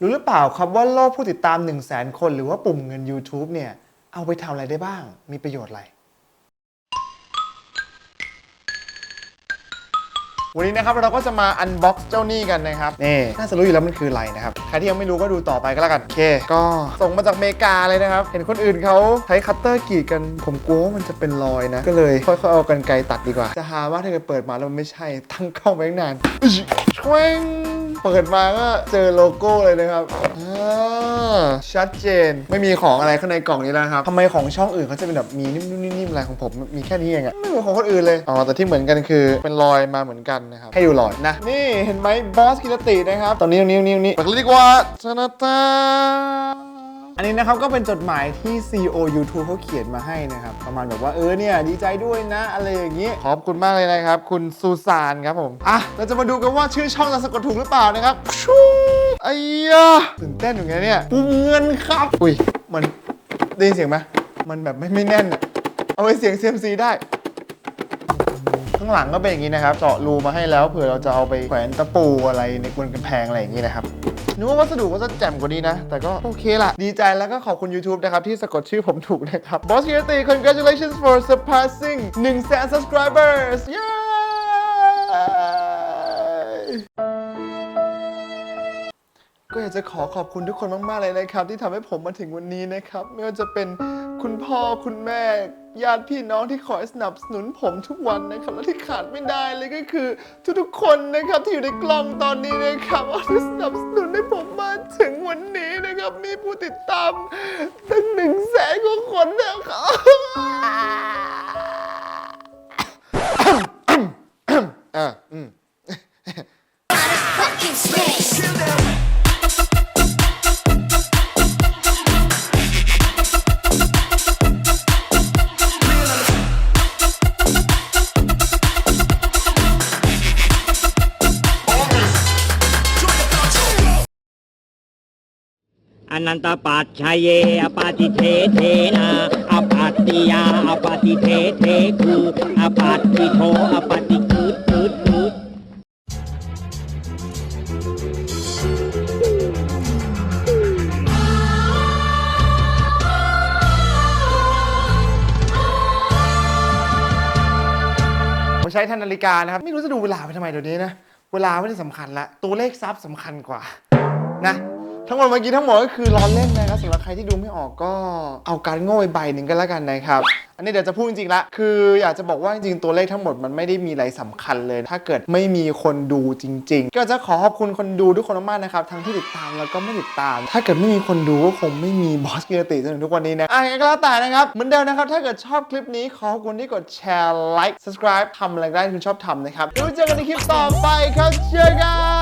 รู้หรือเปล่าครับว่าโลกผู้ติดตาม 1 0 0 0 0แสนคน หรือว่าปุ่มเงิน YouTube เนี่ย เอาไปทำอะไรได้บ้าง มีประโยชน์อะไร วันนี้นะครับเราก็จะมาอันบ็อกซ์เจ้าหนี้กันนะครับนี่น่าจะรู้อยู่แล้วมันคืออะไรนะครับใครที่ยังไม่รู้ก็ดูต่อไปก็แล้วกันโอเค ก็ส่งมาจากอเมริกาเลยนะครับ เห็นคนอื่นเขาใช้คัตเตอร์กรีดกันผมกลัวว่ามันจะเป็นรอยนะ ก็เลยค่อยๆเอากันไกรตัดดีกว่า จะหาว่าถ้าเกิดเปิดมาแล้วมันไม่ใช่ตั้งกล้องไว้ตั้งนานชวงเปิดมาก็เจอโลโก้เลยนะครับอ่า ชัดเจนไม่มีของอะไรข้างในกล่องนี้แล้วนะครับทำไมของช่องอื่นเขาจะเป็นแบบมีนิ่มๆๆอะไรของผมมีแค่นี้เองอะไม่เหมือนของคนอื่นเลยอ๋อแต่ที่เหมือนกันคือเป็นรอยมาเหมือนกันนะครับให้ดูรอยนะ นี่เห็นไหมบอสกิรตินะครับตอนนี้ตรงนี้ตรงนี้ตรงนี้เปิดเลยดีกว่าชนะตาอันนี้นะครับก็เป็นจดหมายที่ CEO YouTube เขาเขียนมาให้นะครับ ประมาณแบบว่าเออเนี่ยดีใจด้วยนะ อะไรอย่างนี้ ขอบคุณมากเลยนะครับ คุณซูซานครับผม อะ เราจะมาดูกันว่าชื่อช่องจะสะกดถูกหรือเปล่านะครับชู ไอ้ยะตื่นเต้นอยู่ไงเนี่ยปุ่มเงินครับ อุ้ย มันได้ยินเสียงไหมมันแบบไม่ไม่แน่นอะเอาไว้เสียง CMC ได้ ข้างหลังก็เป็นอย่างนี้นะครับ เจาะรูมาให้แล้วเผื่อเราจะเอาไปแขวนตะปูอะไรในบนกำแพงอะไรอย่างนี้นะครับนึกว่าวัสดุก็จะแจ่มกว่านี้นะ แต่ก็โอเคละดีใจแล้วก็ขอบคุณ YouTube นะครับ ที่สะกดชื่อผมถูกนะครับ Boss k i r t i congratulations for surpassing 1 0 0 0 0 0 subscribers Yay! ก็อยากจะขอขอบคุณทุกคนมาก ๆ เลยนะครับ ที่ทำให้ผมมาถึงวันนี้นะครับ ไม่ว่าจะเป็นคุณพ่อคุณแม่ ญาติพี่น้องที่คอยสนับสนุนผมทุกวันนะครับ และที่ขาดไม่ได้เลยก็คือ ทุกๆคนนะครับที่อยู่ในกล้องตอนนี้นะครับที่สนับสนุนให้ผมมาถึงวันนี้นะครับ มีผู้ติดตามตั้งหนึ่งแสนกว่าคนนะครับ นันตปัจชัยเยอปาติเทเทนาอปัตติยาอปาติเทเทคืออปัตติโทอปาติคืดคืดคืดผมใช้แทนนาฬิกานะครับ ไม่รู้จะดูเวลาไปทำไมเดี๋ยวนี้นะ เวลาไม่ได้สำคัญละ ตัวเลขซับสำคัญกว่านะ ทั้งหมดเมื่อกี้ทั้งหมดก็คือล้อเล่นนะครับสำหรับใครที่ดูไม่ออกก็เอาการโง่ไปใบหนึ่งก็แล้วกันนะครับ อันนี้เดี๋ยวจะพูดจริงๆละ คืออยากจะบอกว่าจริงๆตัวเลขทั้งหมดมันไม่ได้มีอะไรสำคัญเลย ถ้าเกิดไม่มีคนดูจริง ๆ ก็จะขอขอบคุณคนดูทุกคนมากๆนะครับ ทั้งที่ติดตามแล้วก็ไม่ติดตาม ถ้าเกิดไม่มีคนดูก็คงไม่มีบอสเกียรติจนถึงทุกวันนี้นะอะก็แล้วแต่นะครับ เหมือนเดิมนะครับ ถ้าเกิดชอบคลิปนี้ขอขอบคุณที่กดแชร์ไลค์ subscribe ทำอะไรได้ที่คุณชอบทำนะครับแล้วเจอกันในคลิปต่อไปครับเจอกัน